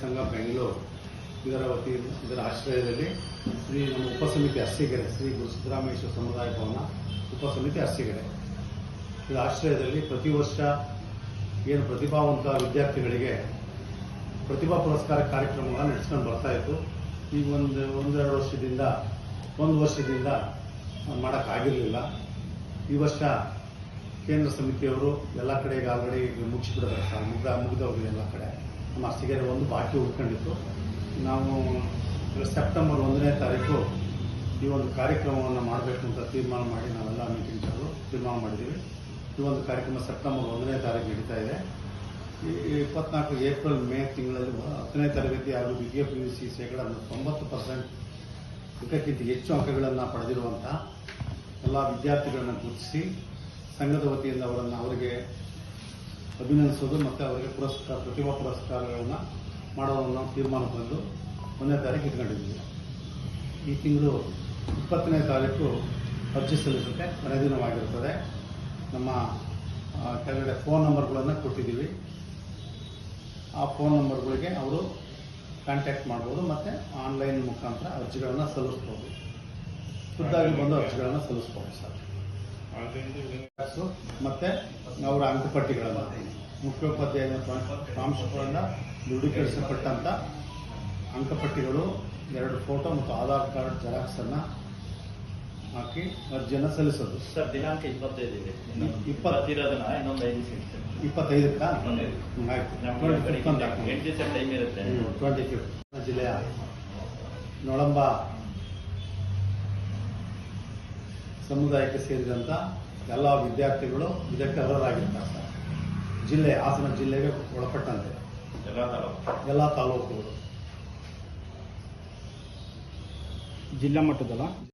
ಸಂಘ ಬೆಂಗಳೂರು. ಇದರ ವತಿಯಿಂದ, ಇದರ ಆಶ್ರಯದಲ್ಲಿ ಶ್ರೀ ನಮ್ಮ ಉಪಸಮಿತಿ ಅರಸೀಕೆರೆ ಶ್ರೀ ಗುರು ಸಿದ್ದರಾಮೇಶ್ವರ ಸಮುದಾಯ ಭವನ ಉಪಸಮಿತಿ ಅರಸೀಕೆರೆ ಇದರ ಆಶ್ರಯದಲ್ಲಿ ಪ್ರತಿ ವರ್ಷ ಏನು ಪ್ರತಿಭಾವಂತ ವಿದ್ಯಾರ್ಥಿಗಳಿಗೆ ಪ್ರತಿಭಾ ಪುರಸ್ಕಾರ ಕಾರ್ಯಕ್ರಮಗಳನ್ನು ನಡೆಸ್ಕೊಂಡು ಬರ್ತಾ ಇತ್ತು. ಈಗ ಒಂದು, ಒಂದೆರಡು ವರ್ಷದಿಂದ, ಒಂದು ವರ್ಷದಿಂದ ಮಾಡೋಕ್ಕಾಗಿರಲಿಲ್ಲ. ಈ ವರ್ಷ ಕೇಂದ್ರ ಸಮಿತಿಯವರು ಎಲ್ಲ ಕಡೆ ಈಗ ಆಲ್ರೆಡಿ ಮುಗಿಸ್ಬಿಡಿದ್ದಾರೆ ಸರ್ ಮುಗ್ದ ಮುಗಿದವ್ರಿಗೆ ಎಲ್ಲ ಕಡೆ. ಅರಸಿಗೆರೆ ಒಂದು ಬಾಕಿ ಉಳ್ಕೊಂಡಿತ್ತು. ನಾವು ಸೆಪ್ಟೆಂಬರ್ ಒಂದನೇ ತಾರೀಕು ಈ ಒಂದು ಕಾರ್ಯಕ್ರಮವನ್ನು ಮಾಡಬೇಕು ಅಂತ ತೀರ್ಮಾನ ಮಾಡಿ ನಾವೆಲ್ಲ ಮೀಟಿಂಗ್ಸರು ತೀರ್ಮಾನ ಮಾಡಿದ್ದೀವಿ. ಈ ಒಂದು ಕಾರ್ಯಕ್ರಮ ಸೆಪ್ಟೆಂಬರ್ ಒಂದನೇ ತಾರೀಕು ನಡೀತಾ ಇದೆ. ಈ ಇಪ್ಪತ್ನಾಲ್ಕು ಏಪ್ರಿಲ್ ಮೇ ತಿಂಗಳಲ್ಲಿ ಹತ್ತನೇ ತರಗತಿ ಹಾಗೂ ದ್ವಿತೀಯ ಪಿ ಯು ಸಿ ಶೇಕಡ ತೊಂಬತ್ತು ಪರ್ಸೆಂಟ್ ಇದಕ್ಕಿಂತ ಹೆಚ್ಚು ಅಂಕಗಳನ್ನು ಪಡೆದಿರುವಂಥ ಎಲ್ಲ ವಿದ್ಯಾರ್ಥಿಗಳನ್ನು ಗುರುತಿಸಿ ಸಂಘದ ವತಿಯಿಂದ ಅವರನ್ನು ಅವರಿಗೆ ಅಭಿನಂದಿಸೋದು ಮತ್ತು ಅವರಿಗೆ ಪುರಸ್ಕಾರ, ಪ್ರತಿಭಾ ಪುರಸ್ಕಾರಗಳನ್ನು ಮಾಡೋದನ್ನು ತೀರ್ಮಾನ ಬಂದು ಒಂದನೇ ತಾರೀಕು ಇಟ್ಕೊಂಡಿದ್ದೀವಿ. ಈ ತಿಂಗಳು ಇಪ್ಪತ್ತನೇ ತಾರೀಕು ಅರ್ಜಿ ಸಲ್ಲಿಸೋಕ್ಕೆ ಕೊನೆ ದಿನವಾಗಿರುತ್ತದೆ. ನಮ್ಮ ಕೆಳಗಡೆ ಫೋನ್ ನಂಬರ್ಗಳನ್ನು ಕೊಟ್ಟಿದ್ದೀವಿ. ಆ ಫೋನ್ ನಂಬರ್ಗಳಿಗೆ ಅವರು ಕಾಂಟ್ಯಾಕ್ಟ್ ಮಾಡ್ಬೋದು ಮತ್ತು ಆನ್ಲೈನ್ ಮುಖಾಂತರ ಅರ್ಜಿಗಳನ್ನು ಸಲ್ಲಿಸ್ಬೋದು. ಖುದ್ದಾಗಿ ಬಂದು ಅರ್ಜಿಗಳನ್ನು ಸಲ್ಲಿಸ್ಬೋದು ಸರ್. ಮತ್ತೆ ಅವರ ಅಂಕಪಟ್ಟಿಗಳನ್ನು ಮುಖ್ಯೋಪಾಧ್ಯಾಯ ಪ್ರಾಂಶುಗಳನ್ನ ದೃಢೀಕರಿಸಲ್ಪಟ್ಟಂಥ ಅಂಕಪಟ್ಟಿಗಳು ಎರಡು ಫೋಟೋ ಮತ್ತು ಆಧಾರ್ ಕಾರ್ಡ್ ಜೆರಾಕ್ಸನ್ನು ಹಾಕಿ ಅರ್ಜಿಯನ್ನು ಸಲ್ಲಿಸೋದು. ಸರ್ ದಿನಾಂಕ ಇಪ್ಪತ್ತೈದು ಇದೆ. ಇಪ್ಪತ್ತಿರೋದನ್ನ ಇನ್ನೊಂದು ಐದು. ಇಪ್ಪತ್ತೈದಕ್ಕಾ? ಆಯ್ತು. Twenty fifth. ಜಿಲ್ಲೆಯ ನೊಳಂಬ ಸಮುದಾಯಕ್ಕೆ ಸೇರಿದಂಥ ಎಲ್ಲ ವಿದ್ಯಾರ್ಥಿಗಳು ಇದಕ್ಕೆ ಅರ್ಹರಾಗಿರ್ತಾರೆ ಜಿಲ್ಲೆ ಹಾಸನ ಜಿಲ್ಲೆಗೆ ಒಳಪಟ್ಟಂತೆ. ಎಲ್ಲ ತಾಲೂಕು. ಎಲ್ಲ ತಾಲೂಕುಗಳು. ಜಿಲ್ಲಾ ಮಟ್ಟದಲ್ಲ?